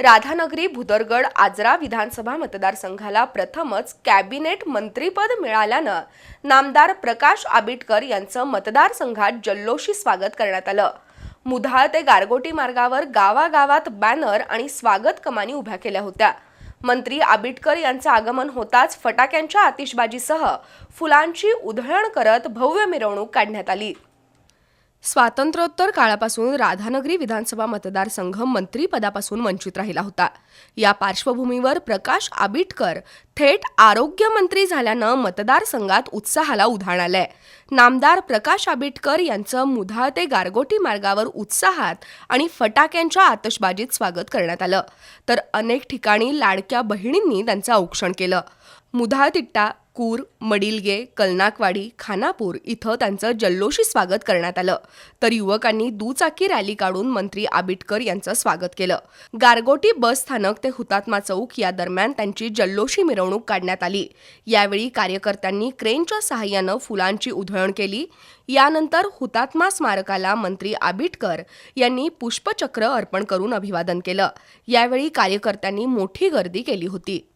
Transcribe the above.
राधानगरी भुदरगड आजरा विधानसभा मतदारसंघाला प्रथमच कॅबिनेट मंत्रीपद मिळाल्यानं नामदार प्रकाश आबिटकर यांचं मतदारसंघात जल्लोषी स्वागत करण्यात आलं. मुधाळ ते गारगोटी मार्गावर गावागावात बॅनर आणि स्वागत कमानी उभ्या केल्या होत्या. मंत्री आबिटकर यांचं आगमन होताच फटाक्यांच्या आतिषबाजीसह फुलांची उधळण करत भव्य मिरवणूक काढण्यात आली. स्वातंत्र्योत्तर काळापासून राधानगरी विधानसभा मतदारसंघ मंत्रीपदापासून वंचित राहिला होता. या पार्श्वभूमीवर प्रकाश आबिटकर थेट आरोग्यमंत्री झाल्यानं मतदारसंघात उत्साहाला उधाण आलंय. नामदार प्रकाश आबिटकर यांचं मुधाळ ते गारगोटी मार्गावर उत्साहात आणि फटाक्यांच्या आतषबाजीत स्वागत करण्यात आलं. तर अनेक ठिकाणी लाडक्या बहिणींनी त्यांचं औक्षण केलं. मुधाळ तिट्टा कूर मडिलगे कलनाकवाडी खानापूर इथं त्यांचं जल्लोषी स्वागत करण्यात आलं. तर युवकांनी दुचाकी रॅली काढून मंत्री आबिटकर यांचं स्वागत केलं. गारगोटी बस स्थानक ते हुतात्मा चौक या दरम्यान त्यांची जल्लोषी मिरवणूक काढण्यात आली. यावेळी कार्यकर्त्यांनी क्रेनच्या सहाय्यानं फुलांची उधळण केली. यानंतर हुतात्मा स्मारकाला मंत्री आबिटकर यांनी पुष्पचक्र अर्पण करून अभिवादन केलं. यावेळी कार्यकर्त्यांनी मोठी गर्दी केली होती.